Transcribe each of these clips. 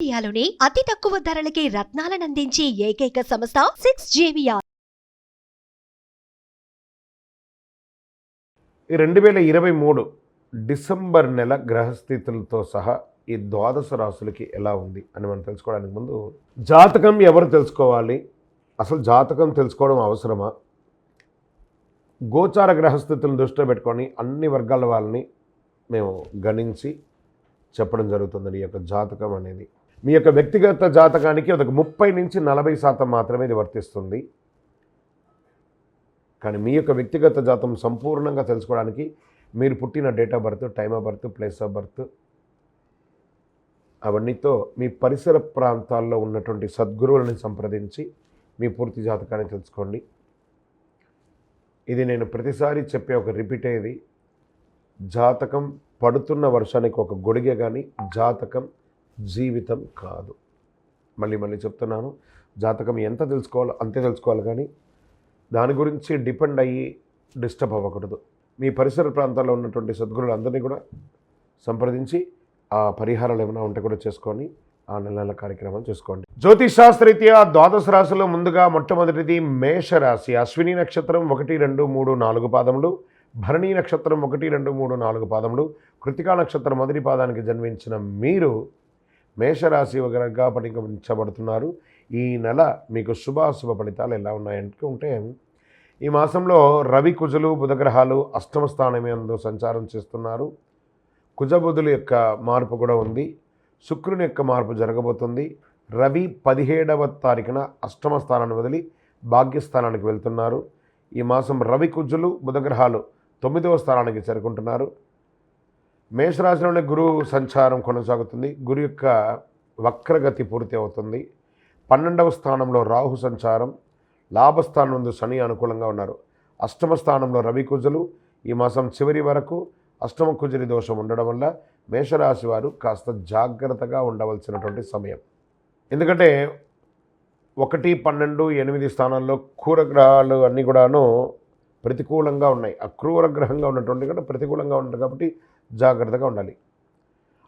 ఇండియాలోనే అతి తక్కువ ధరలకి రత్నాలనందించే ఏకైక సంస్థ సిక్స్ జేవియా ఈ రెండు వేల ఇరవై మూడు డిసెంబర్ నెల గ్రహస్థితులతో సహా ఈ ద్వాదశ రాశులకి ఎలా ఉంది అని మనం తెలుసుకోవడానికి ముందు జాతకం ఎవరు తెలుసుకోవాలి? అసలు జాతకం తెలుసుకోవడం అవసరమా? గోచార గ్రహస్థితులను దృష్టిలో పెట్టుకొని అన్ని వర్గాల వాళ్ళని మేము గణించి చెప్పడం జరుగుతుంది ఈ యొక్క జాతకం అనేది మీ యొక్క వ్యక్తిగత జాతకానికి ఒక ముప్పై నుంచి నలభై శాతం మాత్రమే ఇది వర్తిస్తుంది. కానీ మీ యొక్క వ్యక్తిగత జాతం సంపూర్ణంగా తెలుసుకోవడానికి మీరు పుట్టిన date of birth time of birth place of birth అవన్నీతో మీ పరిసర ప్రాంతాల్లో ఉన్నటువంటి సద్గురువులను సంప్రదించి మీ పూర్తి జాతకాన్ని తెలుసుకోండి. ఇది నేను ప్రతిసారి చెప్పే ఒక రిపీట్ అయ్యేది జాతకం పడుతున్న వర్షానికి ఒక గొడిగే కానీ జాతకం జీవితం కాదు. మళ్ళీ మళ్ళీ చెప్తున్నాను జాతకం ఎంత తెలుసుకోవాలో అంతే తెలుసుకోవాలి కానీ దాని గురించి డిపెండ్ అయ్యి డిస్టర్బ్ అవ్వకూడదు. మీ పరిసర ప్రాంతాల్లో ఉన్నటువంటి సద్గురులందరినీ కూడా సంప్రదించి ఆ పరిహారాలు ఏమైనా ఉంటే కూడా చేసుకొని ఆ నెల నెల కార్యక్రమాలు చేసుకోండి. జ్యోతిష్ శాస్త్రరీత్యా ద్వాదశ రాశిలో ముందుగా మొట్టమొదటిది మేషరాశి. అశ్విని నక్షత్రం ఒకటి రెండు మూడు నాలుగు పాదములు భరణీ నక్షత్రం ఒకటి రెండు మూడు నాలుగు పాదములు కృతికా నక్షత్రం మొదటి పాదానికి జన్మించిన మీరు మేషరాశి వగరగా పరిగణించబడుతున్నారు. ఈ నెల మీకు శుభాశుభ ఫలితాలు ఎలా ఉన్నాయంటే ఈ మాసంలో రవి కుజులు బుధగ్రహాలు అష్టమ స్థానమేందు సంచారం చేస్తున్నారు. కుజబుధుల యొక్క మార్పు కూడా ఉంది. శుక్రుని యొక్క మార్పు జరగబోతుంది. రవి పదిహేడవ తారీఖున అష్టమ స్థానాన్ని వదిలి భాగ్యస్థానానికి వెళ్తున్నారు. ఈ మాసం రవి కుజులు బుధగ్రహాలు తొమ్మిదవ స్థానానికి చేరుకుంటున్నారు. మేషరాశిలోనే గురువు సంచారం కొనసాగుతుంది. గురు యొక్క వక్రగతి పూర్తి అవుతుంది. పన్నెండవ స్థానంలో రాహు సంచారం. లాభస్థానం ముందు శని అనుకూలంగా ఉన్నారు. అష్టమ స్థానంలో రవి కుజులు. ఈ మాసం చివరి వరకు అష్టమ కుజరి దోషం ఉండడం వల్ల మేషరాశి వారు కాస్త జాగ్రత్తగా ఉండవలసినటువంటి సమయం. ఎందుకంటే ఒకటి పన్నెండు ఎనిమిది స్థానాల్లో కూరగ్రహాలు అన్నీ కూడాను ప్రతికూలంగా ఉన్నాయి. అక్రూర గ్రహంగా ఉన్నటువంటి కూడా ప్రతికూలంగా ఉంటుంది కాబట్టి జాగ్రత్తగా ఉండాలి.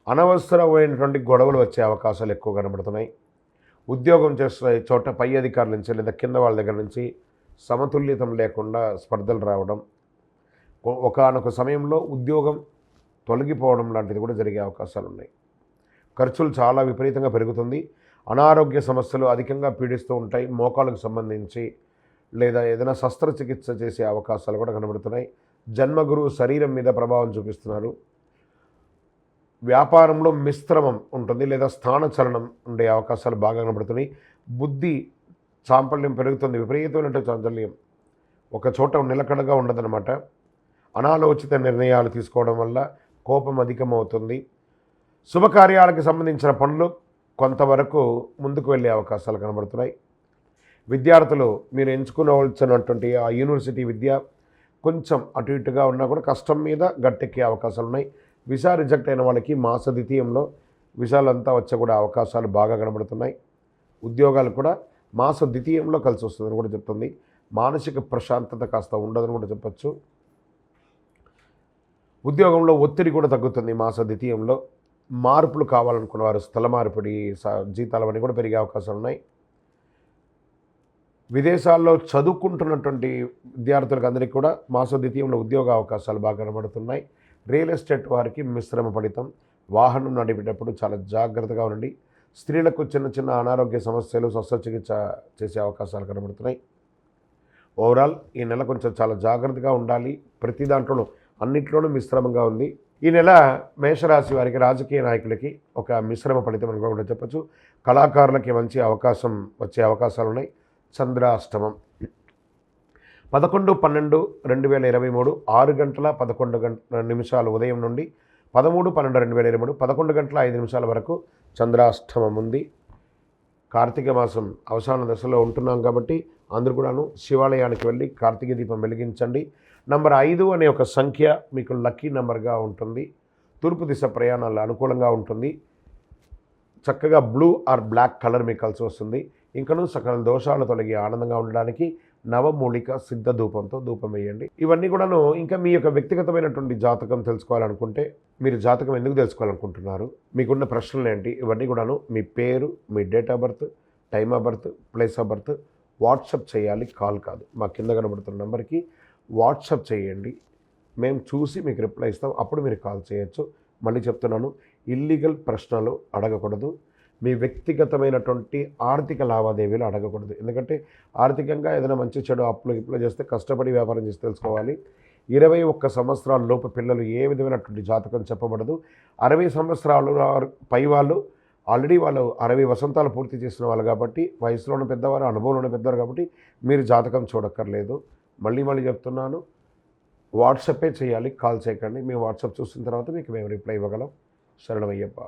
అనవసరమైనటువంటి గొడవలు వచ్చే అవకాశాలు ఎక్కువ కనబడుతున్నాయి. ఉద్యోగం చేస్తున్న చోట పై అధికారుల నుంచి లేదా కింద వాళ్ళ దగ్గర నుంచి సమతుల్యతం లేకుండా స్పర్ధలు రావడం ఒకనొక సమయంలో ఉద్యోగం తొలగిపోవడం లాంటిది కూడా జరిగే అవకాశాలు ఉన్నాయి. ఖర్చులు చాలా విపరీతంగా పెరుగుతుంది. అనారోగ్య సమస్యలు అధికంగా పీడిస్తూ ఉంటాయి. మోకాలకు సంబంధించి లేదా ఏదైనా శస్త్రచికిత్స చేసే అవకాశాలు కూడా కనబడుతున్నాయి. జన్మగురువు శరీరం మీద ప్రభావం చూపిస్తున్నారు. వ్యాపారంలో మిశ్రమం ఉంటుంది లేదా స్థాన చలనం ఉండే అవకాశాలు బాగా కనబడుతున్నాయి. బుద్ధి చాంపల్యం పెరుగుతుంది. విపరీతమైనటువంటి చాంచల్యం. ఒక చోట నిలకడగా ఉండదన్నమాట. అనాలోచిత నిర్ణయాలు తీసుకోవడం వల్ల కోపం అధికమవుతుంది. శుభకార్యాలకు సంబంధించిన పనులు కొంతవరకు ముందుకు వెళ్ళే అవకాశాలు కనబడుతున్నాయి. విద్యార్థులు మీరు ఎంచుకోవాల్సినటువంటి ఆ యూనివర్సిటీ విద్య కొంచెం అటు ఇటుగా ఉన్నా కూడా కష్టం మీద గట్టెక్కే అవకాశాలు ఉన్నాయి విసా రిజెక్ట్ అయిన వాళ్ళకి మాస ద్వితీయంలో విసాలంతా వచ్చే కూడా అవకాశాలు బాగా కనబడుతున్నాయి. ఉద్యోగాలు కూడా మాస ద్వితీయంలో కలిసి వస్తుందని కూడా చెప్తుంది. మానసిక ప్రశాంతత కాస్త ఉండదని కూడా చెప్పచ్చు. ఉద్యోగంలో ఒత్తిడి కూడా తగ్గుతుంది మాస ద్వితీయంలో మార్పులు కావాలనుకున్న వారు స్థల మార్పిడి జీతాలు అవన్నీ కూడా పెరిగే అవకాశాలు ఉన్నాయి. విదేశాల్లో చదువుకుంటున్నటువంటి విద్యార్థులకు అందరికీ కూడా మాస ద్వితీయంలో ఉద్యోగ అవకాశాలు బాగా కనబడుతున్నాయి. రియల్ ఎస్టేట్ వారికి మిశ్రమ ఫలితం. వాహనం నడిపేటప్పుడు చాలా జాగ్రత్తగా ఉండండి. స్త్రీలకు చిన్న చిన్న అనారోగ్య సమస్యలు శస్త్రచికిత్స చేసే అవకాశాలు కనబడుతున్నాయి. ఓవరాల్ ఈ నెల కొంచెం చాలా జాగ్రత్తగా ఉండాలి. ప్రతి దాంట్లోనూ అన్నింటిలోనూ మిశ్రమంగా ఉంది. ఈ నెల మేషరాశి వారికి రాజకీయ నాయకులకి ఒక మిశ్రమ ఫలితం అని కూడా చెప్పచ్చు. కళాకారులకి మంచి అవకాశం వచ్చే అవకాశాలు ఉన్నాయి చంద్రాష్టమం. పదకొండు పన్నెండు రెండు వేల ఇరవై మూడు ఆరు గంటల పదకొండు గంట నిమిషాలు ఉదయం నుండి పదమూడు పన్నెండు రెండు వేల ఇరవై మూడు పదకొండు గంటల ఐదు నిమిషాల వరకు చంద్రాష్టమం ఉంది. కార్తీక మాసం అవసాన దశలో ఉంటున్నాం కాబట్టి అందరూ కూడాను శివాలయానికి వెళ్ళి కార్తీక దీపం వెలిగించండి. నంబర్ ఐదు అనే ఒక సంఖ్య మీకు లక్కీ నెంబర్గా ఉంటుంది. తూర్పు దిశ ప్రయాణాలు అనుకూలంగా ఉంటుంది. చక్కగా బ్లూ ఆర్ బ్లాక్ కలర్ మీకు కలిసి వస్తుంది. ఇంకనూ సకల దోషాలు తొలగి ఆనందంగా ఉండడానికి నవమూలిక సిద్ధ ధూపంతో ధూపం వేయండి ఇవన్నీ కూడాను ఇంకా మీ యొక్క వ్యక్తిగతమైనటువంటి జాతకం తెలుసుకోవాలనుకుంటే మీరు జాతకం ఎందుకు తెలుసుకోవాలనుకుంటున్నారు? మీకున్న ప్రశ్నలు ఏంటి? ఇవన్నీ కూడాను మీ పేరు మీ date of birth time of birth place of birth WhatsApp చేయాలి కాల్ కాదు. మా కింద కనబడుతున్న నెంబర్కి వాట్సప్ చేయండి. మేము చూసి మీకు రిప్లై ఇస్తాం. అప్పుడు మీరు కాల్ చేయొచ్చు. మళ్ళీ చెప్తున్నాను ఇల్లీగల్ ప్రశ్నలు అడగకూడదు. మీ వ్యక్తిగతమైనటువంటి ఆర్థిక లావాదేవీలు అడగకూడదు. ఎందుకంటే ఆర్థికంగా ఏదైనా మంచి చెడు అప్పులు ఇప్పులు చేస్తే కష్టపడి వ్యాపారం చేసి తెలుసుకోవాలి. ఇరవై ఒక్క సంవత్సరాల లోపు పిల్లలు ఏ విధమైనటువంటి జాతకం చెప్పబడదు. అరవై సంవత్సరాలు పై వాళ్ళు ఆల్రెడీ వాళ్ళు అరవై వసంతాలు పూర్తి చేసిన వాళ్ళు కాబట్టి వయసులోనే పెద్దవారు అనుభవంలోనే పెద్దవారు కాబట్టి మీరు జాతకం చూడక్కర్లేదు. మళ్ళీ మళ్ళీ చెప్తున్నాను వాట్సాపే చేయాలి కాల్ చేయకండి. మేము వాట్సాప్ చూసిన తర్వాత మీకు మేము రిప్లై ఇవ్వగలం. శరణమయ్యప్ప.